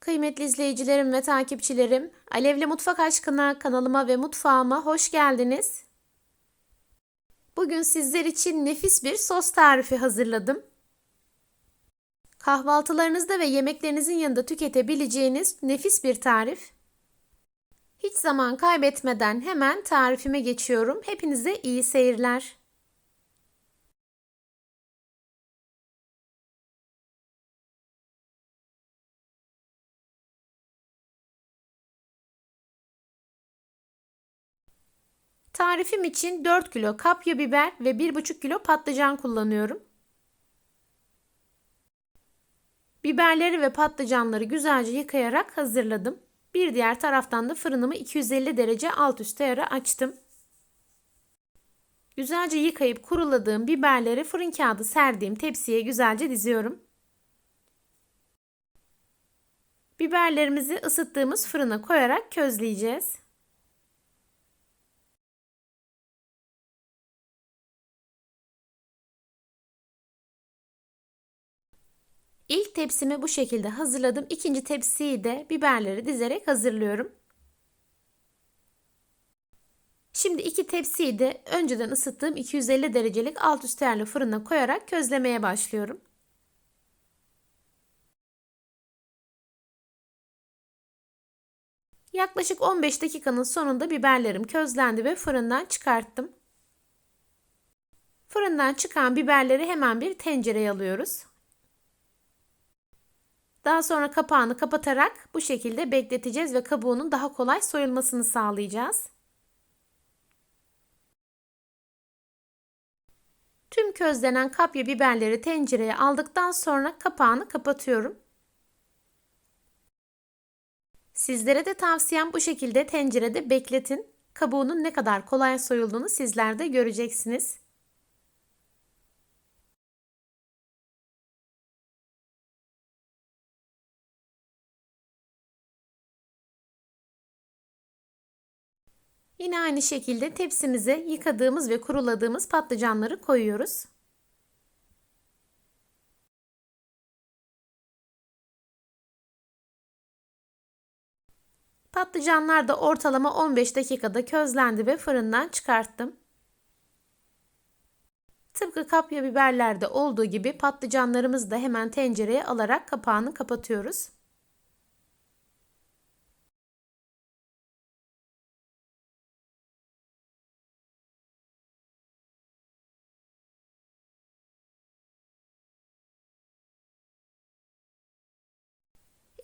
Kıymetli izleyicilerim ve takipçilerim, Alevli Mutfak Aşkına kanalıma ve mutfağıma hoş geldiniz. Bugün sizler için nefis bir sos tarifi hazırladım. Kahvaltılarınızda ve yemeklerinizin yanında tüketebileceğiniz nefis bir tarif. Hiç zaman kaybetmeden hemen tarifime geçiyorum. Hepinize iyi seyirler. Tarifim için 4 kilo kapya biber ve 1,5 kilo patlıcan kullanıyorum. Biberleri ve patlıcanları güzelce yıkayarak hazırladım. Bir diğer taraftan da fırınımı 250 derece alt üst ayara açtım. Güzelce yıkayıp kuruladığım biberleri fırın kağıdı serdiğim tepsiye güzelce diziyorum. Biberlerimizi ısıttığımız fırına koyarak közleyeceğiz. Tepsimi bu şekilde hazırladım. İkinci tepsiyi de biberleri dizerek hazırlıyorum. Şimdi iki tepsiyi de önceden ısıttığım 250 derecelik alt üst ayarlı fırına koyarak közlemeye başlıyorum. Yaklaşık 15 dakikanın sonunda biberlerim közlendi ve fırından çıkarttım. Fırından çıkan biberleri hemen bir tencereye alıyoruz. Daha sonra kapağını kapatarak bu şekilde bekleteceğiz ve kabuğunun daha kolay soyulmasını sağlayacağız. Tüm közlenen kapya biberleri tencereye aldıktan sonra kapağını kapatıyorum. Sizlere de tavsiyem bu şekilde tencerede bekletin. Kabuğunun ne kadar kolay soyulduğunu sizler de göreceksiniz. Yine aynı şekilde tepsimize yıkadığımız ve kuruladığımız patlıcanları koyuyoruz. Patlıcanlar da ortalama 15 dakikada közlendi ve fırından çıkarttım. Tıpkı kapya biberlerde olduğu gibi patlıcanlarımızı da hemen tencereye alarak kapağını kapatıyoruz.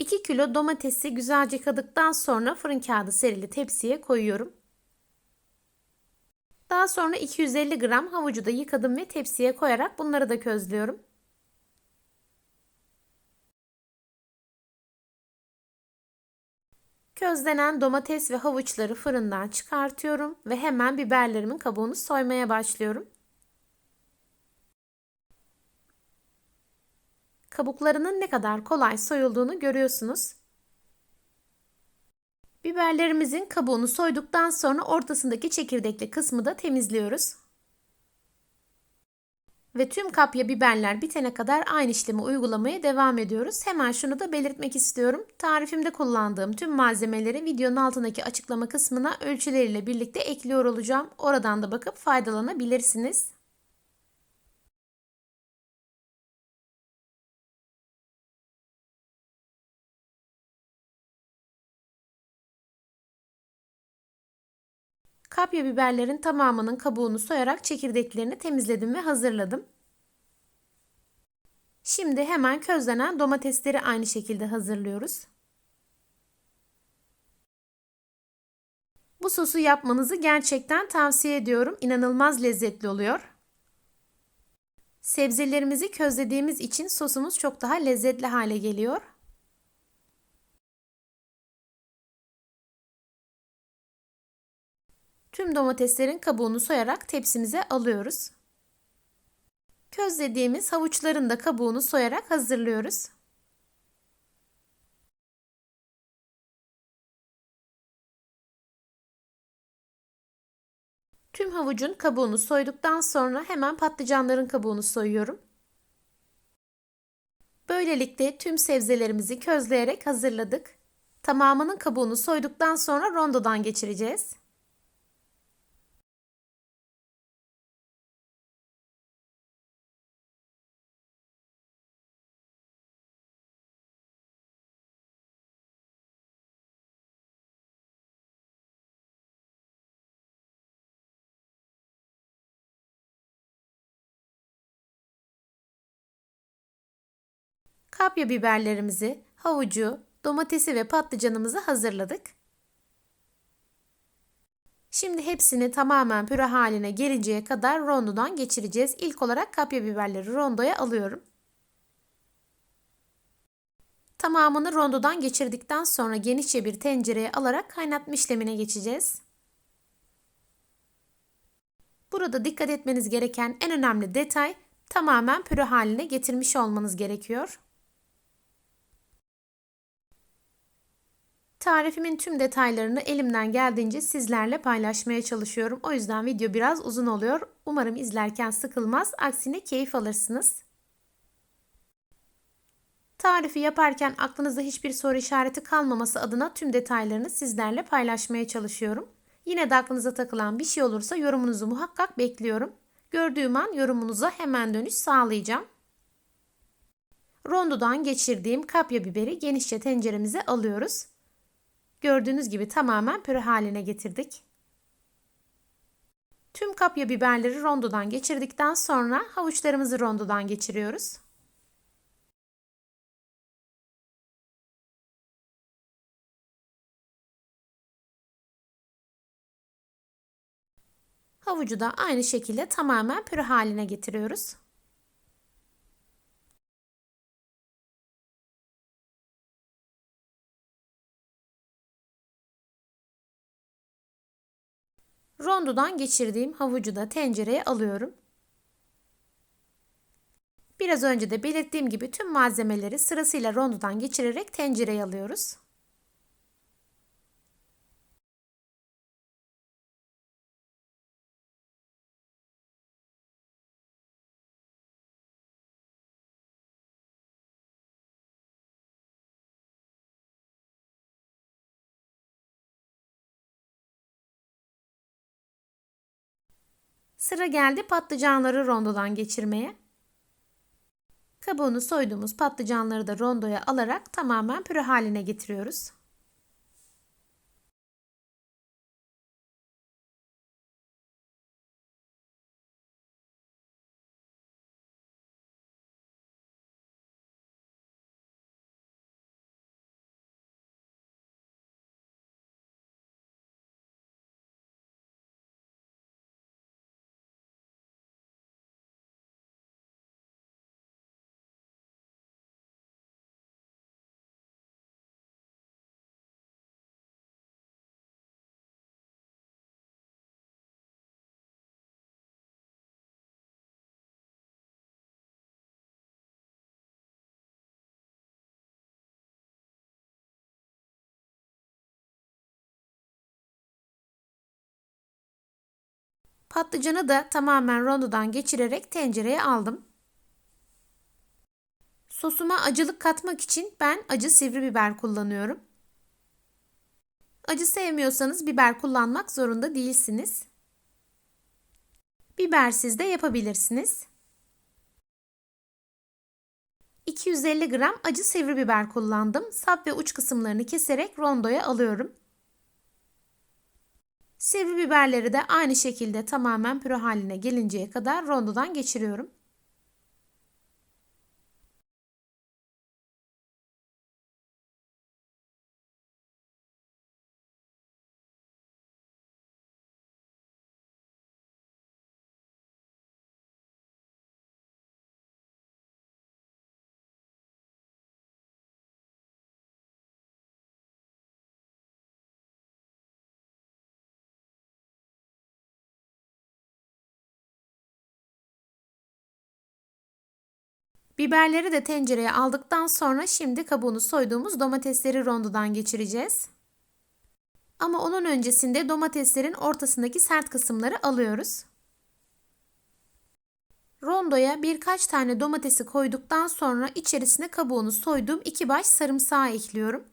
İki kilo domatesi güzelce yıkadıktan sonra fırın kağıdı serili tepsiye koyuyorum. Daha sonra 250 gram havucu da yıkadım ve tepsiye koyarak bunları da közlüyorum. Közlenen domates ve havuçları fırından çıkartıyorum ve hemen biberlerimin kabuğunu soymaya başlıyorum. Kabuklarının ne kadar kolay soyulduğunu görüyorsunuz. Biberlerimizin kabuğunu soyduktan sonra ortasındaki çekirdekli kısmı da temizliyoruz. Ve tüm kapya biberler bitene kadar aynı işlemi uygulamaya devam ediyoruz. Hemen şunu da belirtmek istiyorum. Tarifimde kullandığım tüm malzemeleri videonun altındaki açıklama kısmına ölçüleriyle birlikte ekliyor olacağım. Oradan da bakıp faydalanabilirsiniz. Kapya biberlerin tamamının kabuğunu soyarak çekirdeklerini temizledim ve hazırladım. Şimdi hemen közlenen domatesleri aynı şekilde hazırlıyoruz. Bu sosu yapmanızı gerçekten tavsiye ediyorum. İnanılmaz lezzetli oluyor. Sebzelerimizi közlediğimiz için sosumuz çok daha lezzetli hale geliyor. Tüm domateslerin kabuğunu soyarak tepsimize alıyoruz. Közlediğimiz havuçların da kabuğunu soyarak hazırlıyoruz. Tüm havucun kabuğunu soyduktan sonra hemen patlıcanların kabuğunu soyuyorum. Böylelikle tüm sebzelerimizi közleyerek hazırladık. Tamamının kabuğunu soyduktan sonra rondodan geçireceğiz. Kapya biberlerimizi, havucu, domatesi ve patlıcanımızı hazırladık. Şimdi hepsini tamamen püre haline gelinceye kadar rondodan geçireceğiz. İlk olarak kapya biberleri rondoya alıyorum. Tamamını rondodan geçirdikten sonra genişçe bir tencereye alarak kaynatma işlemine geçeceğiz. Burada dikkat etmeniz gereken en önemli detay tamamen püre haline getirmiş olmanız gerekiyor. Tarifimin tüm detaylarını elimden geldiğince sizlerle paylaşmaya çalışıyorum. O yüzden video biraz uzun oluyor. Umarım izlerken sıkılmaz, aksine keyif alırsınız. Tarifi yaparken aklınızda hiçbir soru işareti kalmaması adına tüm detaylarını sizlerle paylaşmaya çalışıyorum. Yine de aklınıza takılan bir şey olursa yorumunuzu muhakkak bekliyorum. Gördüğüm an yorumunuza hemen dönüş sağlayacağım. Rondodan geçirdiğim kapya biberi genişçe tenceremize alıyoruz. Gördüğünüz gibi tamamen püre haline getirdik. Tüm kapya biberleri rondodan geçirdikten sonra havuçlarımızı rondodan geçiriyoruz. Havucu da aynı şekilde tamamen püre haline getiriyoruz. Rondodan geçirdiğim havucu da tencereye alıyorum. Biraz önce de belirttiğim gibi tüm malzemeleri sırasıyla rondodan geçirerek tencereye alıyoruz. Sıra geldi patlıcanları rondodan geçirmeye. Kabuğunu soyduğumuz patlıcanları da rondoya alarak tamamen püre haline getiriyoruz. Patlıcanı da tamamen rondodan geçirerek tencereye aldım. Sosuma acılık katmak için ben acı sivri biber kullanıyorum. Acı sevmiyorsanız biber kullanmak zorunda değilsiniz. Bibersiz de yapabilirsiniz. 250 gram acı sivri biber kullandım. Sap ve uç kısımlarını keserek rondoya alıyorum. Sivri biberleri de aynı şekilde tamamen püre haline gelinceye kadar rondodan geçiriyorum. Biberleri de tencereye aldıktan sonra şimdi kabuğunu soyduğumuz domatesleri rondodan geçireceğiz. Ama onun öncesinde domateslerin ortasındaki sert kısımları alıyoruz. Rondoya birkaç tane domatesi koyduktan sonra içerisine kabuğunu soyduğum iki baş sarımsağı ekliyorum.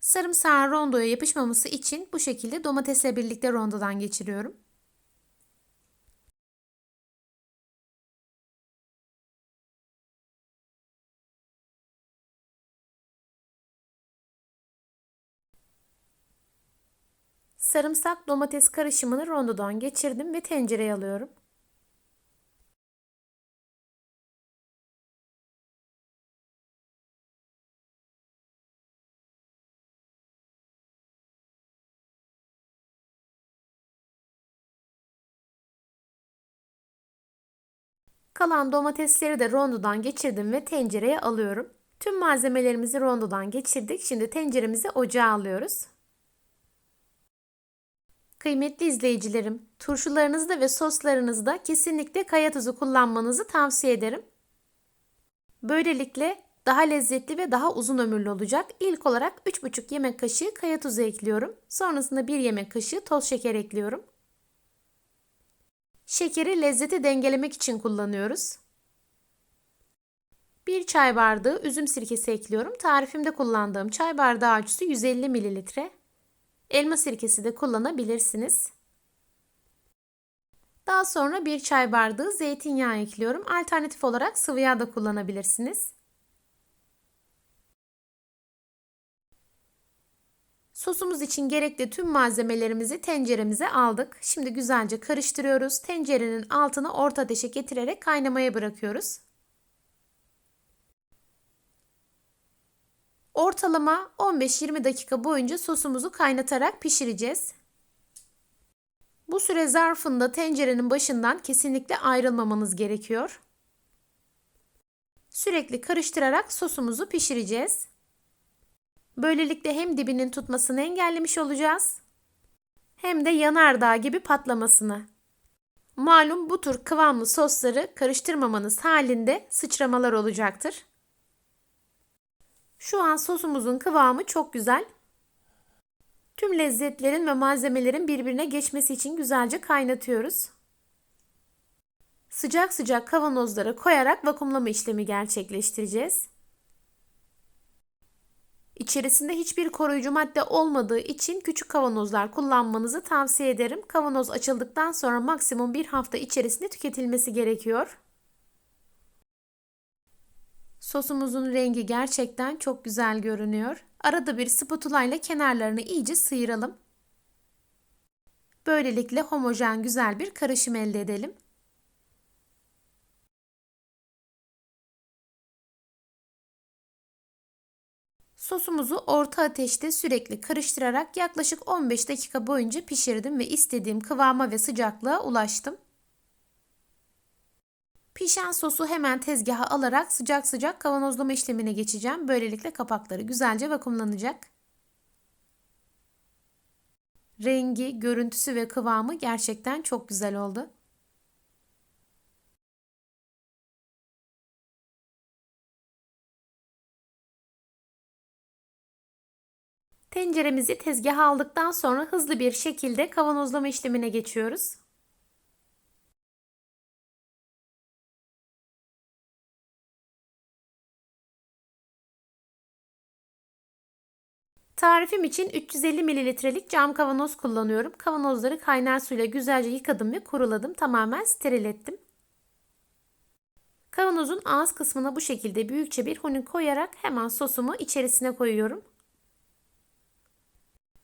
Sarımsağın rondoya yapışmaması için bu şekilde domatesle birlikte rondodan geçiriyorum. Sarımsak domates karışımını rondodan geçirdim ve tencereye alıyorum. Kalan domatesleri de rondodan geçirdim ve tencereye alıyorum. Tüm malzemelerimizi rondodan geçirdik. Şimdi tenceremizi ocağa alıyoruz. Kıymetli izleyicilerim, turşularınızda ve soslarınızda kesinlikle kaya tuzu kullanmanızı tavsiye ederim. Böylelikle daha lezzetli ve daha uzun ömürlü olacak. İlk olarak 3,5 yemek kaşığı kaya tuzu ekliyorum. Sonrasında 1 yemek kaşığı toz şeker ekliyorum. Şekeri lezzeti dengelemek için kullanıyoruz. 1 çay bardağı üzüm sirkesi ekliyorum. Tarifimde kullandığım çay bardağı ölçüsü 150 mililitre. Elma sirkesi de kullanabilirsiniz. Daha sonra 1 çay bardağı zeytinyağı ekliyorum. Alternatif olarak sıvı yağ da kullanabilirsiniz. Sosumuz için gerekli tüm malzemelerimizi tenceremize aldık. Şimdi güzelce karıştırıyoruz. Tencerenin altını orta ateşe getirerek kaynamaya bırakıyoruz. Ortalama 15-20 dakika boyunca sosumuzu kaynatarak pişireceğiz. Bu süre zarfında tencerenin başından kesinlikle ayrılmamanız gerekiyor. Sürekli karıştırarak sosumuzu pişireceğiz. Böylelikle hem dibinin tutmasını engellemiş olacağız hem de yanardağ gibi patlamasını. Malum bu tür kıvamlı sosları karıştırmamanız halinde sıçramalar olacaktır. Şu an sosumuzun kıvamı çok güzel. Tüm lezzetlerin ve malzemelerin birbirine geçmesi için güzelce kaynatıyoruz. Sıcak sıcak kavanozlara koyarak vakumlama işlemi gerçekleştireceğiz. İçerisinde hiçbir koruyucu madde olmadığı için küçük kavanozlar kullanmanızı tavsiye ederim. Kavanoz açıldıktan sonra maksimum bir hafta içerisinde tüketilmesi gerekiyor. Sosumuzun rengi gerçekten çok güzel görünüyor. Arada bir spatula ile kenarlarını iyice sıyıralım. Böylelikle homojen güzel bir karışım elde edelim. Sosumuzu orta ateşte sürekli karıştırarak yaklaşık 15 dakika boyunca pişirdim ve istediğim kıvama ve sıcaklığa ulaştım. Pişen sosu hemen tezgaha alarak sıcak sıcak kavanozlama işlemine geçeceğim. Böylelikle kapakları güzelce vakumlanacak. Rengi, görüntüsü ve kıvamı gerçekten çok güzel oldu. Tenceremizi tezgaha aldıktan sonra hızlı bir şekilde kavanozlama işlemine geçiyoruz. Tarifim için 350 mililitrelik cam kavanoz kullanıyorum. Kavanozları kaynar suyla güzelce yıkadım ve kuruladım. Tamamen steril ettim. Kavanozun ağız kısmına bu şekilde büyükçe bir huni koyarak hemen sosumu içerisine koyuyorum.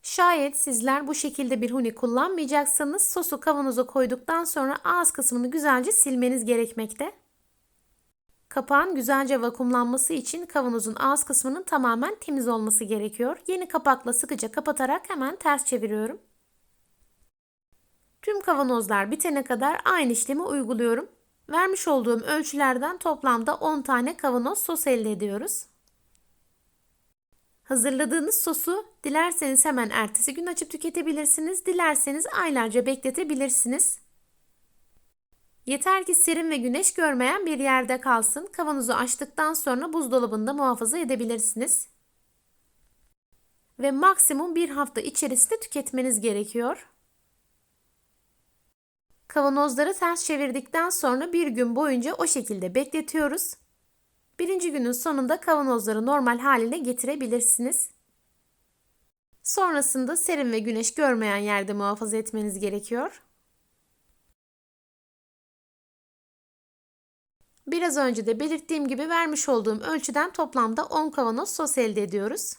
Şayet sizler bu şekilde bir huni kullanmayacaksanız sosu kavanoza koyduktan sonra ağız kısmını güzelce silmeniz gerekmekte. Kapağın güzelce vakumlanması için kavanozun ağız kısmının tamamen temiz olması gerekiyor. Yeni kapakla sıkıca kapatarak hemen ters çeviriyorum. Tüm kavanozlar bitene kadar aynı işlemi uyguluyorum. Vermiş olduğum ölçülerden toplamda 10 tane kavanoz sos elde ediyoruz. Hazırladığınız sosu dilerseniz hemen ertesi gün açıp tüketebilirsiniz. Dilerseniz aylarca bekletebilirsiniz. Yeter ki serin ve güneş görmeyen bir yerde kalsın. Kavanozu açtıktan sonra buzdolabında muhafaza edebilirsiniz. Ve maksimum bir hafta içerisinde tüketmeniz gerekiyor. Kavanozları ters çevirdikten sonra bir gün boyunca o şekilde bekletiyoruz. Birinci günün sonunda kavanozları normal haline getirebilirsiniz. Sonrasında serin ve güneş görmeyen yerde muhafaza etmeniz gerekiyor. Biraz önce de belirttiğim gibi vermiş olduğum ölçüden toplamda 10 kavanoz sos elde ediyoruz.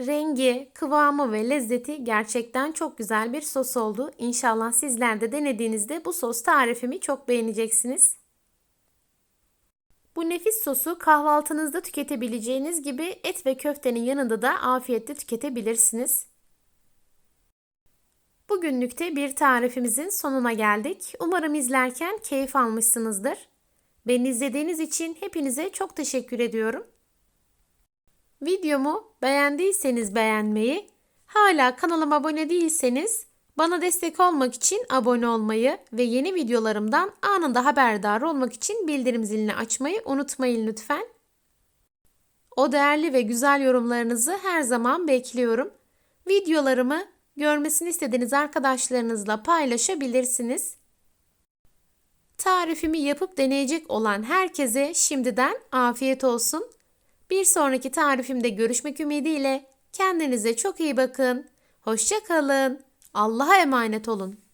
Rengi, kıvamı ve lezzeti gerçekten çok güzel bir sos oldu. İnşallah sizler de denediğinizde bu sos tarifimi çok beğeneceksiniz. Bu nefis sosu kahvaltınızda tüketebileceğiniz gibi et ve köftenin yanında da afiyetle tüketebilirsiniz. Bugünlükte bir tarifimizin sonuna geldik. Umarım izlerken keyif almışsınızdır. Beni izlediğiniz için hepinize çok teşekkür ediyorum. Videomu beğendiyseniz beğenmeyi, hala kanalıma abone değilseniz bana destek olmak için abone olmayı ve yeni videolarımdan anında haberdar olmak için bildirim zilini açmayı unutmayın lütfen. O değerli ve güzel yorumlarınızı her zaman bekliyorum. Videolarımı görmesini istediğiniz arkadaşlarınızla paylaşabilirsiniz. Tarifimi yapıp deneyecek olan herkese şimdiden afiyet olsun. Bir sonraki tarifimde görüşmek ümidiyle kendinize çok iyi bakın. Hoşça kalın. Allah'a emanet olun.